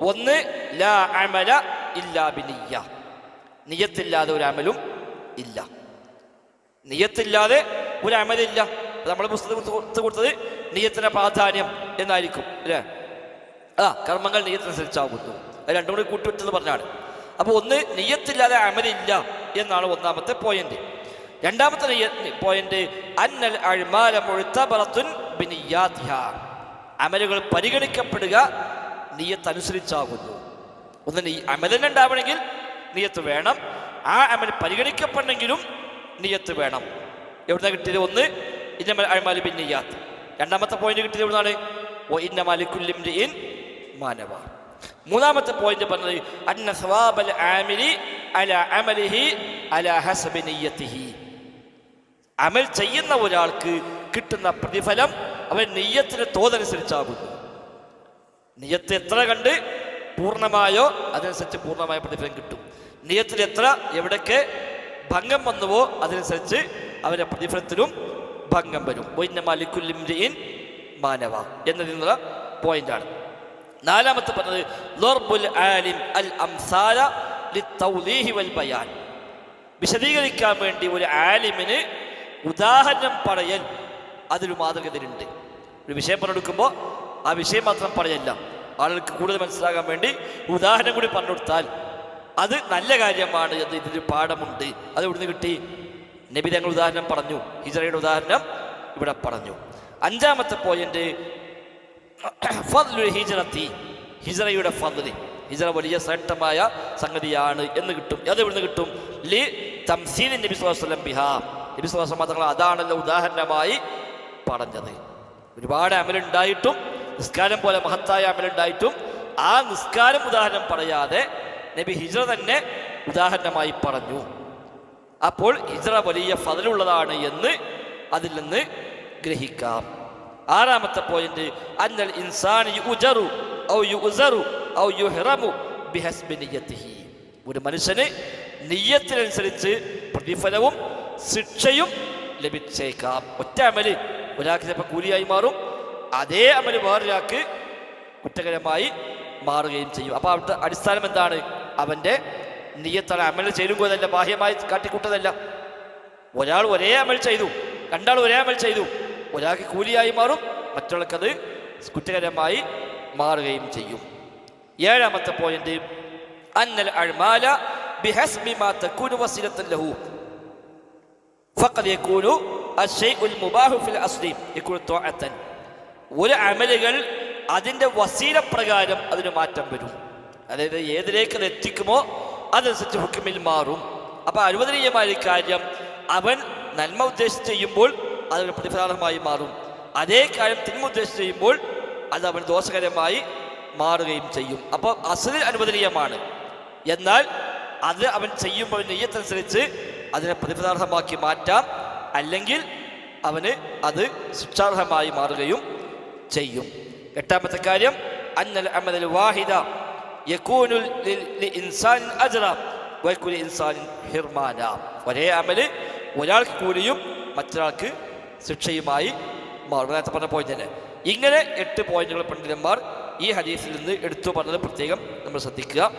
ഒന്ന് ലാ അമല ഇല്ലാ നിയത്തില്ലാതെ ഒരു അമലും ഇല്ല. നിയത്തില്ലാതെ ഒരു അമലില്ല നമ്മൾ പുസ്തകം കൊടുത്ത് കൊടുത്തത് നിയത്തിന്റെ പ്രാധാന്യം എന്നായിരിക്കും അല്ലേ? ആ കർമ്മങ്ങൾ നിയത്തിനനുസരിച്ചാകുന്നു അത് രണ്ടും കൂടി കൂട്ടിവിട്ടെന്ന് പറഞ്ഞാണ്. അപ്പോൾ ഒന്ന് നിയത്തില്ലാതെ അമലില്ല എന്നാണ് ഒന്നാമത്തെ പോയിന്റ് രണ്ടാമത്തെ പോയിന്റ് അന്നൽ അഴ്മാല അമലുകൾ പരിഗണിക്കപ്പെടുക നിയത്തനുസരിച്ചാകുന്നു. ഒന്ന് ഈ അമലിന് ഉണ്ടാവണമെങ്കിൽ നീയത്ത് വേണം. ആ അമൽ പരിഗണിക്കപ്പെടണമെങ്കിലും നീയത്ത് വേണം. എവിടുന്ന കിട്ടിയത് ഒന്ന്? ഇന്നമൽ അഴ്മാലി ബിന്നിയാത്ത്. രണ്ടാമത്തെ പോയിന്റ് കിട്ടിയത് എവിടുന്നാണ്? ഓ ഇന്നമാലിക്കുല്ലിം മാനവ. മൂന്നാമത്തെ പോയിന്റ് പറഞ്ഞത് അന്ന സവാബൽ ആമിലി അല അമലിഹി അല ഹസബി അമൽ ചെയ്യുന്ന ഒരാൾക്ക് കിട്ടുന്ന പ്രതിഫലം അവൻ നെയ്യത്തിന് തോതനുസരിച്ചാകുന്നു. നിയത്ത് എത്ര കണ്ട് പൂർണമായോ അതിനനുസരിച്ച് പൂർണമായ പ്രതിഫലം കിട്ടും. നിയത്തിൽ എത്ര എവിടൊക്കെ ഭംഗം വന്നുവോ അതനുസരിച്ച് അവരെ പ്രതിഫലത്തിലും ഭംഗം വരും. ഒയിന്ന മാലിക്കുല്ലിംജയിൻ മാനവ എന്നതിൽ നിന്നുള്ള പോയിന്റാണ്. നാലാമത്തെ പറഞ്ഞത് ആലിം അൽ വൽ ബയാൻ. വിശദീകരിക്കാൻ വേണ്ടി ഒരു ആലിമിന് ഉദാഹരണം പറയൽ അതൊരു മാതൃകതയുണ്ട് ഒരു വിഷയം പറഞ്ഞെടുക്കുമ്പോൾ ആ വിഷയം മാത്രം പറയല്ല. ആളുകൾക്ക് കൂടുതൽ മനസ്സിലാകാൻ വേണ്ടി ഉദാഹരണം കൂടി പറഞ്ഞു കൊടുത്താൽ അത് നല്ല കാര്യമാണ് എന്ന് ഇതിന്റെ പാഠമുണ്ട്. അത് ഇവിടുന്ന് കിട്ടി? നബി തങ്ങൾ ഉദാഹരണം പറഞ്ഞു. ഹിജറയുടെ ഉദാഹരണം ഇവിടെ പറഞ്ഞു. അഞ്ചാമത്തെ പോയിന്റ് ഹിജറത്തി. ഹിജറയുടെ ഫദ്ലി ഹിജറ വലിയ ശ്രേഷ്ഠമായ സംഗതിയാണ് എന്ന് കിട്ടും. അത് ഇവിടുന്ന് കിട്ടും? ലി തംസീൽ നബി സ്വലം ബിഹാ. നബി സ്വലം തങ്ങൾ അതാണല്ലോ ഉദാഹരണമായി പറഞ്ഞത്. ഒരുപാട് അമലുണ്ടായിട്ടും നിസ്കാരം പോലെ മഹത്തായ അമലുണ്ടായിട്ടും ആ നിസ്കാരം ഉദാഹരണം പറയാതെ നബി ഹിജ്ര തന്നെ ഉദാഹരണമായി പറഞ്ഞു. അപ്പോൾ ഹിജ്ര വലിയ ഫതിലുള്ളതാണ് എന്ന് അതിൽ നിന്ന് ഗ്രഹിക്കാം. ആറാമത്തെ പോയിന്റ് അന്നൽ ഇൻസാനി ഔ ഔ ഒരു മനുഷ്യന് നെയ്യത്തിനനുസരിച്ച് പ്രതിഫലവും ശിക്ഷയും ലഭിച്ചേക്കാം. ഒറ്റ അമൽ ഒരാൾക്ക് ചിലപ്പോൾ കൂലിയായി മാറും അതേ അമൽ വേറൊരാൾക്ക് കുറ്റകരമായി മാറുകയും ചെയ്യും. അപ്പോൾ അവിടുത്തെ അടിസ്ഥാനം എന്താണ്? അവന്റെ നിയത്താണ്. അമൽ ചെയ്യുമ്പോഴല്ല ബാഹ്യമായി കാട്ടിക്കൂട്ടതല്ല. ഒരാൾ ഒരേ അമൽ ചെയ്തു രണ്ടാൾ ഒരേ അമൽ ചെയ്തു. ഒരാൾക്ക് കൂലിയായി മാറും മറ്റുള്ളവർക്കത് കുറ്റകരമായി മാറുകയും ചെയ്യും. ഏഴാമത്തെ പോയിന്റ് അന്നൽ അഴ്മാല ബിഹസ്ബി മാ ലഹു. ഫഖദ് യകൂനു അശ്ശൈഉൽ മുബാഹു ഫിൽ അസ്ലി. യകൂനു തുഅത്തൻ ഒരു അമലുകൾ അതിന്റെ വസീല പ്രകാരം അതിന് മാറ്റം വരും. അതായത് ഏതിലേക്ക് അത് എത്തിക്കുമോ അതനുസരിച്ച് ഹുക്കുമിൽ മാറും. അപ്പോൾ അനുവദനീയമായ കാര്യം അവൻ നന്മ ഉദ്ദേശിച്ച് ചെയ്യുമ്പോൾ അതൊരു പ്രതിഫലമായി മാറും. അതേ കാര്യം തിന്മ ഉദ്ദേശിച്ച് ചെയ്യുമ്പോൾ അത് അവൻ ദോഷകരമായി മാറുകയും ചെയ്യും. അപ്പോൾ അസുര അനുവദനീയമാണ്. എന്നാൽ അത് അവൻ ചെയ്യുമ്പോൾ നെയ്യത്തനുസരിച്ച് അതിനെ പ്രതിഫലാർഹമാക്കി മാറ്റാം. അല്ലെങ്കിൽ അവന് അത് ശിക്ഷാർഹമായി മാറുകയും ചെയ്യും. എട്ടാമത്തെ കാര്യം അന്നൽ അമദൽ വാഹിദ യകൂനു ലിൽ- ഇൻസാൻ അജ്റ വയകുലി ഇൻസാനിൻ ഹിർമാന. ഒരേ അമൽ ഒരാൾക്ക് കൂലിയും മറ്റൊരാൾക്ക് ശിക്ഷയുമായി മാറും. നേരത്തെ പറഞ്ഞ പോയിന്റ് തന്നെ. ഇങ്ങനെ എട്ട് പോയിന്റുകൾ പണ്ഡിതന്മാർ ഈ ഹദീസിൽ നിന്ന് എടുത്തു പറഞ്ഞത് പ്രത്യേകം നമ്മൾ ശ്രദ്ധിക്കുക.